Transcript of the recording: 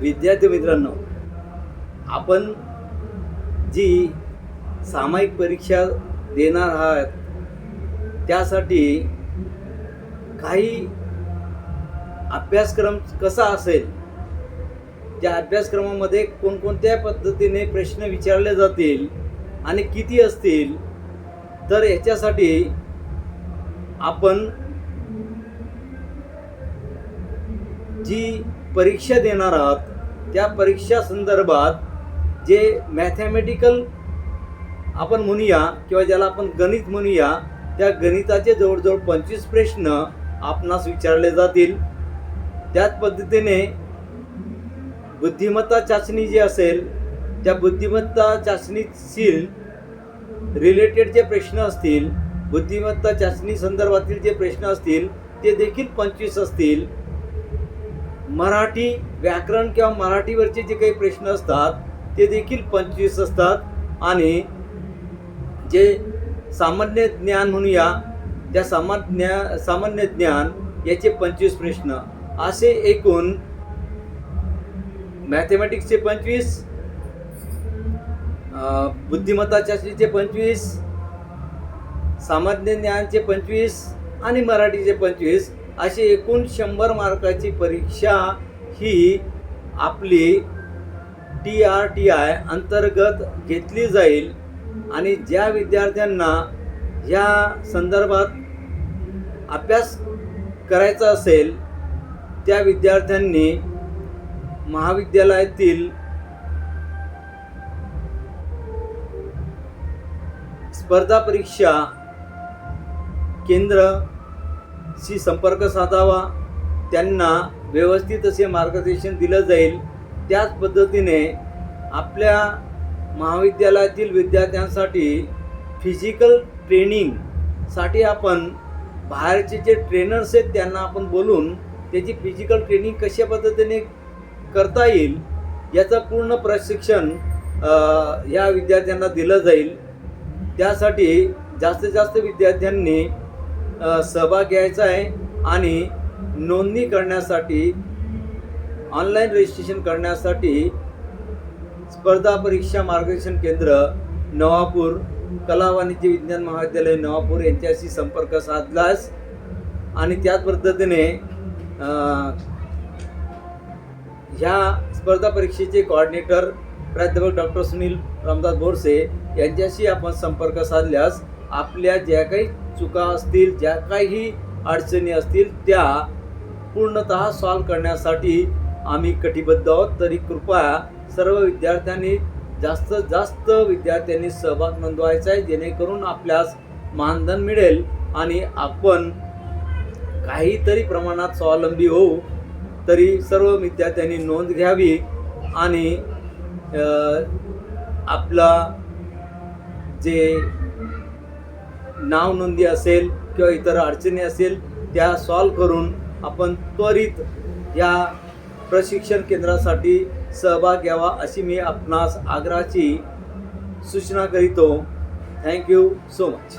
विद्यार्थी मित्रांनो आपण जी सामायिक परीक्षा देणार आहात त्यासाठी काही अभ्यासक्रम कसा असेल त्या अभ्यासक्रमामध्ये कोणकोणत्या पद्धतीने प्रश्न विचारले जातील आणि किती असतील तर याच्यासाठी आपण जी परीक्षा देणार आहात त्या परीक्षा संदर्भात जे मॅथॅमॅटिकल आपण म्हणूया किंवा ज्याला आपण गणित म्हणूया त्या गणिताचे जवळजवळ पंचवीस प्रश्न आपणास विचारले जातील. त्याच पद्धतीने बुद्धिमत्ता चाचणी जी असेल त्या बुद्धिमत्ता चाचणीतील रिलेटेड जे प्रश्न असतील बुद्धिमत्ता चाचणी संदर्भातील जे प्रश्न असतील ते देखील पंचवीस असतील. मराठी व्याकरण किंवा मराठीवरचे जे काही प्रश्न असतात ते देखील पंचवीस असतात. आणि जे सामान्य ज्ञान म्हणूया त्या सामान्य सामान्य ज्ञान याचे पंचवीस प्रश्न. असे एकूण मॅथमॅटिक्सचे पंचवीस अं, बुद्धिमत्ता चाचणीचे पंचवीस सामान्य ज्ञानचे पंचवीस आणि मराठीचे पंचवीस अशी एकूण शंभर मार्काची परीक्षा ही आपली टी आर टी आय अंतर्गत घेतली जाईल. आणि ज्या विद्यार्थ्यांना या संदर्भात अभ्यास करायचा असेल त्या विद्यार्थ्यांनी महाविद्यालयातील स्पर्धा परीक्षा केंद्र शी संपर्क साधावा त्यांना व्यवस्थित असे मार्गदर्शन दिलं जाईल. त्याच पद्धतीने आपल्या महाविद्यालयातील विद्यार्थ्यांसाठी फिजिकल ट्रेनिंगसाठी आपण बाहेरचे जे ट्रेनर्स आहेत त्यांना आपण बोलून त्याची फिजिकल ट्रेनिंग कशा पद्धतीने करता येईल याचं पूर्ण प्रशिक्षण या विद्यार्थ्यांना दिलं जाईल. त्यासाठी जास्तीत जास्त विद्यार्थ्यांनी सहभाग घ्यायचा आहे आणि नोंदणी करण्यासाठी ऑनलाईन रजिस्ट्रेशन करण्यासाठी स्पर्धा परीक्षा मार्गदर्शन केंद्र नवापूर कला वाणिज्य विज्ञान महाविद्यालय नवापूर यांच्याशी संपर्क साधलास आणि त्याच पद्धतीने ह्या स्पर्धा परीक्षेचे कोऑर्डिनेटर प्राध्यापक डॉक्टर सुनील रामदास बोरसे यांच्याशी आपण संपर्क साधल्यास आपल्या ज्या काही चुका असतील ज्या काही अडचणी असतील त्या पूर्णतः सॉल्व करण्यासाठी आम्ही कटिबद्ध आहोत. तरी कृपया सर्व विद्यार्थ्यांनी जास्तीत जास्त विद्यार्थ्यांनी सहभाग नोंदवायचा आहे. जेणेकरून आपल्यास मानधन मिळेल आणि आपण काहीतरी प्रमाणात स्वावलंबी होऊ. तरी सर्व विद्यार्थ्यांनी नोंद घ्यावी आणि आपला जे नाव नोंदी असेल किंवा इतर अडचणी असेल त्या सॉल्व करून आपण त्वरित या प्रशिक्षण केंद्रासाठी सहभाग घ्यावा अशी मी आपणास आग्रहाची सूचना करीतो. Thank you so much